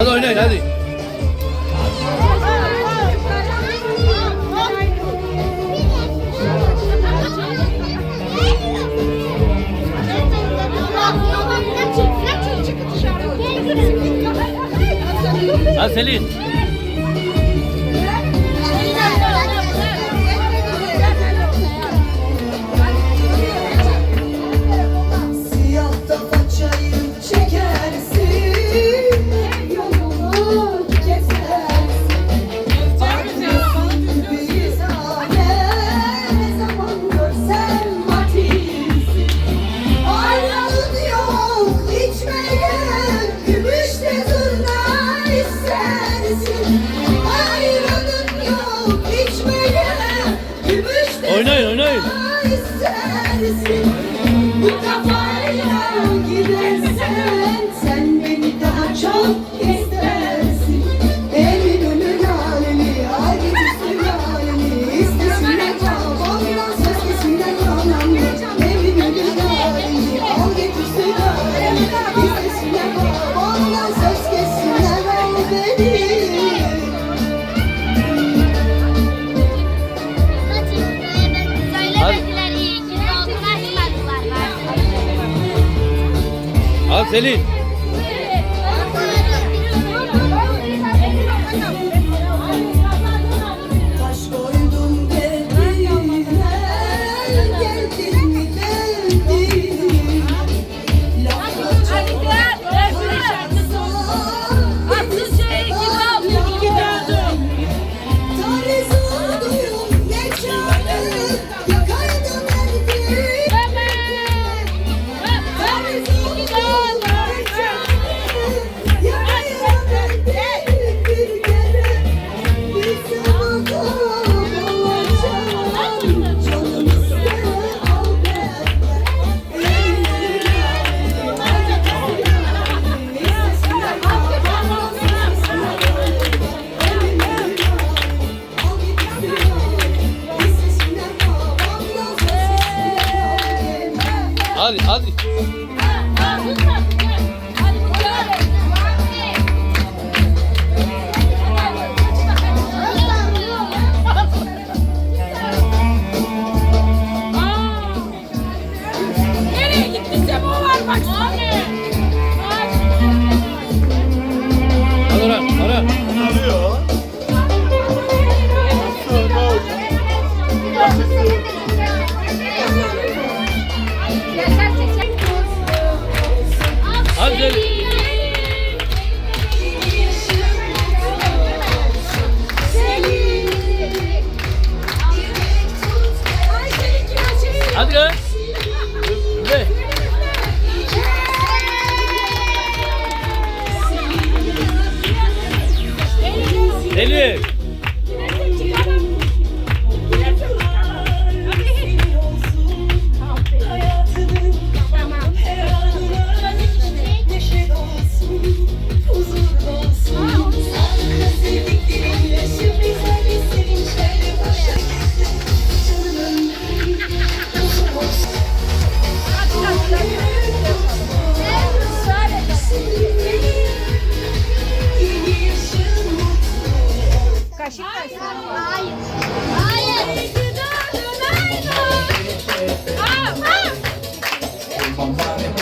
Hadi oynayın hadi. Hadi Selin. oynayın oynayın. Lan Selin. Ara, ara. Ne yapıyor? Hadi. Hadi kız. 黄花